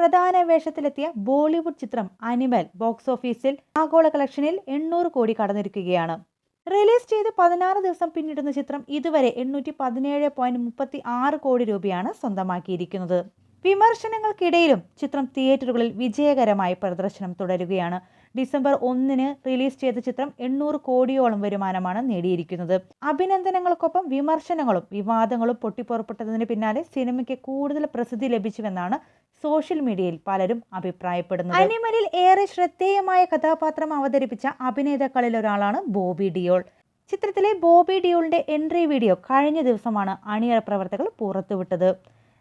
പ്രധാന വേഷത്തിലെത്തിയ ബോളിവുഡ് ചിത്രം animal box ഓഫീസിൽ ആഗോള കളക്ഷനിൽ എണ്ണൂറ് കോടി കടന്നിരിക്കുകയാണ്. റിലീസ് ചെയ്ത് പതിനാറ് ദിവസം പിന്നിടുന്ന ചിത്രം ഇതുവരെ എണ്ണൂറ്റി പതിനേഴ് പോയിന്റ് മുപ്പത്തി ആറ് കോടി രൂപയാണ് സ്വന്തമാക്കിയിരിക്കുന്നത്. വിമർശനങ്ങൾക്കിടയിലും ചിത്രം തിയേറ്ററുകളിൽ വിജയകരമായി പ്രദർശനം തുടരുകയാണ്. ഡിസംബർ ഒന്നിന് റിലീസ് ചെയ്ത ചിത്രം എണ്ണൂറ് കോടിയോളം വരുമാനമാണ് നേടിയിരിക്കുന്നത്. അഭിനന്ദനങ്ങൾക്കൊപ്പം വിമർശനങ്ങളും വിവാദങ്ങളും പൊട്ടിപ്പുറപ്പെട്ടതിന് പിന്നാലെ സിനിമയ്ക്ക് കൂടുതൽ പ്രസിദ്ധി ലഭിച്ചുവെന്നാണ് സോഷ്യൽ മീഡിയയിൽ പലരും അഭിപ്രായപ്പെടുന്നു അനിമലിൽ ഏറെ ശ്രദ്ധേയമായ കഥാപാത്രം അവതരിപ്പിച്ച അഭിനേതാക്കളിൽ ഒരാളാണ് ബോബി ഡിയോൾ. ചിത്രത്തിലെ ബോബി ഡിയോളിന്റെ എൻട്രി വീഡിയോ കഴിഞ്ഞ ദിവസമാണ് അണിയറ പ്രവർത്തകർ പുറത്തുവിട്ടത്.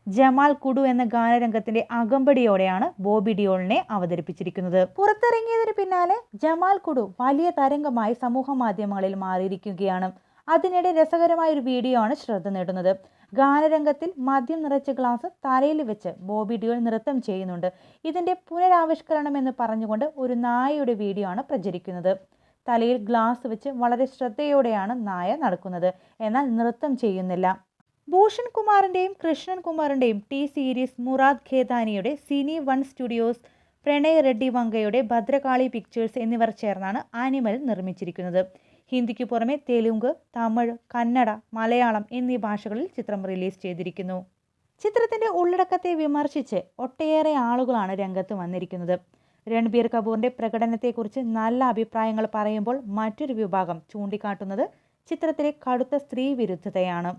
ജമാൽ കുഡു എന്ന ഗാനരംഗത്തിന്റെ അകമ്പടിയോടെയാണ് ബോബി ഡിയോളിനെ അവതരിപ്പിച്ചിരിക്കുന്നത്. പുറത്തിറങ്ങിയതിന് പിന്നാലെ ജമാൽ കുഡു വലിയ തരംഗമായി സമൂഹ മാധ്യമങ്ങളിൽ മാറിയിരിക്കുകയാണ്. അതിനിടെ രസകരമായ ഒരു വീഡിയോ ആണ് ശ്രദ്ധ നേടുന്നത്. ഗാനരംഗത്തിൽ മദ്യം നിറച്ച ഗ്ലാസ് തലയിൽ വെച്ച് ബോബി ഡിയോൾ നൃത്തം ചെയ്യുന്നുണ്ട്. ഇതിന്റെ പുനരാവിഷ്കരണം എന്ന് പറഞ്ഞുകൊണ്ട് ഒരു നായയുടെ വീഡിയോ ആണ് പ്രചരിക്കുന്നത്. തലയിൽ ഗ്ലാസ് വെച്ച് വളരെ ശ്രദ്ധയോടെയാണ് നായ നടക്കുന്നത്. എന്നാൽ നൃത്തം ചെയ്യുന്നില്ല. ഭൂഷൺ കുമാറിന്റെയും കൃഷ്ണൻ കുമാറിന്റെയും T series Murad ഖേദാനിയുടെ cine one studios Pranay Reddy വങ്കയുടെ Bhadrakali pictures എന്നിവർ ചേർന്നാണ് ആനിമൽ നിർമ്മിച്ചിരിക്കുന്നത്. ഹിന്ദിക്ക് പുറമെ തെലുങ്ക് തമിഴ് കന്നഡ മലയാളം എന്നീ ഭാഷകളിൽ ചിത്രം റിലീസ് ചെയ്തിരിക്കുന്നു. ചിത്രത്തിന്റെ ഉള്ളടക്കത്തെ വിമർശിച്ച് ഒട്ടേറെ ആളുകളാണ് രംഗത്ത് വന്നിരിക്കുന്നത്. രൺബീർ കപൂറിന്റെ പ്രകടനത്തെക്കുറിച്ച് നല്ല അഭിപ്രായങ്ങൾ പറയുമ്പോൾ മറ്റൊരു വിഭാഗം ചൂണ്ടിക്കാട്ടുന്നത് ചിത്രത്തിലെ കടുത്ത സ്ത്രീ വിരുദ്ധതയാണ്